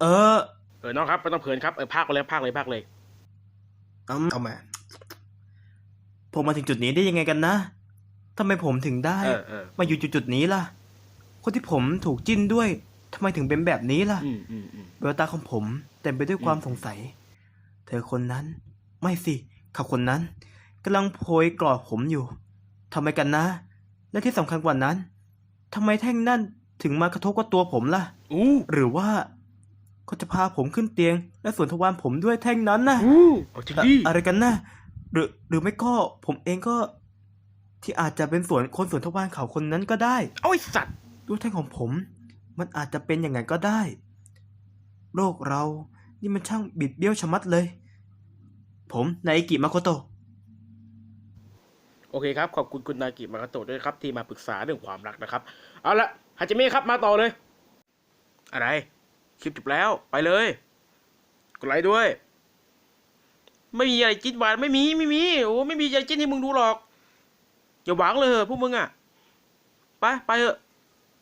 เออ เออน้องครับไม่ต้องเผินครับเออพากไปเลยพากเลยพากเลยอืมเอามา ผมมาถึงจุดนี้ได้ยังไงกันนะทำไมผมถึงได้ เออเออมาอยู่จุดๆนี้ล่ะ คนที่ผมถูกจิ้นด้วยทำไมถึงเป็นแบบนี้ล่ะอืมอืมอืมแววตาของผมเต็มไปด้วยความอืมสงสัย เธอคนนั้น ไม่สิเขาคนนั้นกำลังโพยกรอบผมอยู่ทำไมกันนะ และที่สำคัญกว่านั้นทำไมแท่งนั่น ถึงมากระทบกับตัวผมล่ะอู้หรือว่าเขาจะพาผมขึ้นเตียง และสวนทวารผมด้วยแท่งนั้นนะอู้เอาจริงอะดิอะไรกันนะหรือ หรือไม่ก็ผมเองก็ ที่อาจจะเป็นสวนคนสวนทวารเขาคนนั้นก็ได้เอาไอสัตว์ด้วยแท่งของผม มันอาจจะเป็นอย่างนั้นก็ได้ โลกเรา นี่มันช่างบิดเบี้ยวชะมัดเลย ผมนายอิกิมาโคโตะโอเคครับ ขอบคุณคุณนากิมากาโตะด้วยครับ ที่มาปรึกษาเรื่องความรักนะครับ เอาละฮาจิเมะครับมาต่อเลย อะไร คลิปจบแล้วไปเลย กดไลค์ด้วย ไม่มีอะไรจิ้นหวานไม่มีไม่มีโอ้ไม่มีอะไรจิ้นให้มึงดูหรอกอย่าหวังเลยพวกมึงอะไปไปเถอะ